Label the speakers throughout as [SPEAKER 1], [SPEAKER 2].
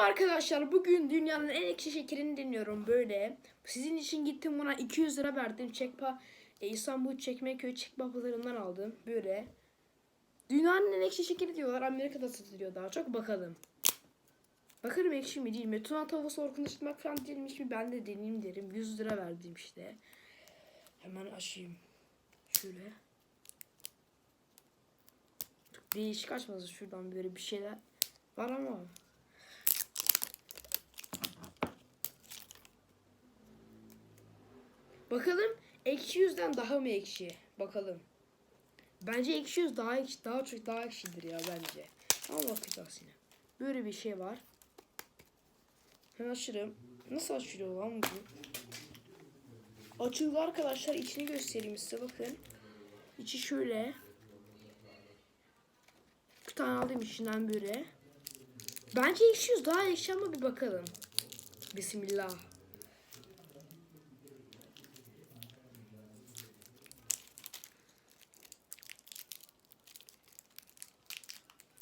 [SPEAKER 1] Merhaba arkadaşlar. Bugün dünyanın en ekşi şekerini deniyorum böyle. Sizin için gittim buna 200 lira verdim. Çekpa e, İstanbul Çekmeköy Çekpa pazarından aldım böyle. Dünyanın en ekşi şekeri diyorlar. Amerika'da satılıyor daha çok. Bakalım. Bakarım ekşi mi değil mi? Tuna tavası orkunlaştırmak falan değilmiş mi? Ben de deneyeyim derim. 100 lira verdim işte. Hemen açayım. Şöyle. Çok değişik açması şuradan böyle bir şeyler var ama. Bakalım ekşi yüzden daha mı ekşi? Bakalım. Bence ekşi yüz daha ekşi, daha çok daha ekşidir ya bence. Ama bakacağız yine. Böyle bir şey var. Hemen açırım. Nasıl açılıyor lan bu? Açıldı arkadaşlar. içini göstereyim size bakın. İçi şöyle. Bir tane aldım içinden böyle. Bence ekşi yüz daha ekşi ama bir bakalım. Bismillah.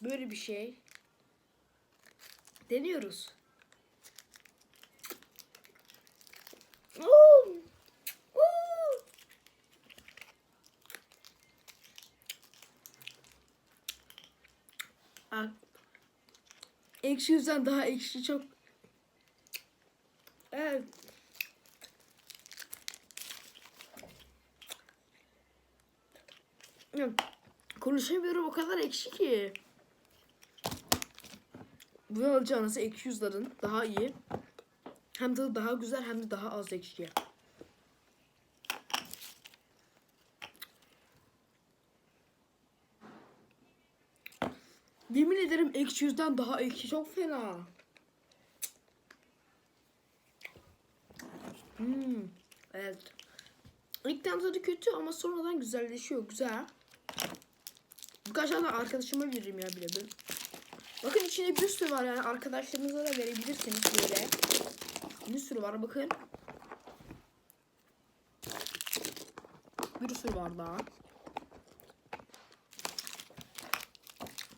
[SPEAKER 1] Böyle bir şey. Deniyoruz. Oo! Ah. Ekşi yüzden daha ekşi çok. Evet. Ya, Konuşamıyorum o kadar ekşi ki. Bu alacağınız ekşi yüzlerin daha iyi. Hem de daha güzel hem de daha az ekşi. Yemin ederim ekşi yüzden daha ekşi çok fena. Hmm, evet. İlkten tadı kötü ama sonradan güzelleşiyor. Güzel. Birkaç tane arkadaşıma veririm ya bile ben. Bakın içinde bir sürü var yani arkadaşlarınıza da verebilirsiniz böyle. Bir sürü var bakın. Bir sürü var daha.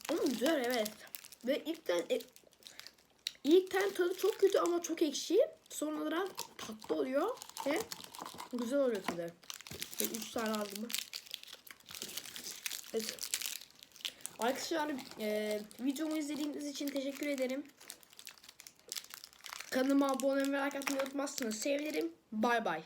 [SPEAKER 1] Ama güzel evet. Ve ilkten e, ilkten tadı çok kötü ama çok ekşi. Sonradan tatlı oluyor ve güzel oluyor tadı. Ve 3 tane aldım. Evet. Arkadaşlar e, videomu izlediğiniz için teşekkür ederim. Kanalıma abone ve like atmayı unutmazsanız sevinirim. Bay bay.